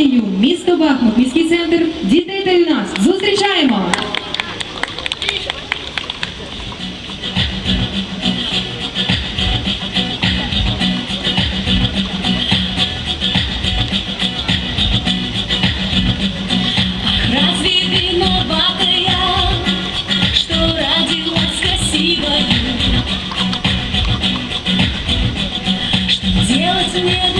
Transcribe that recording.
Надію, місто Бахмут, міський центр дітей та юнак. Зустрічаємо! Делать мне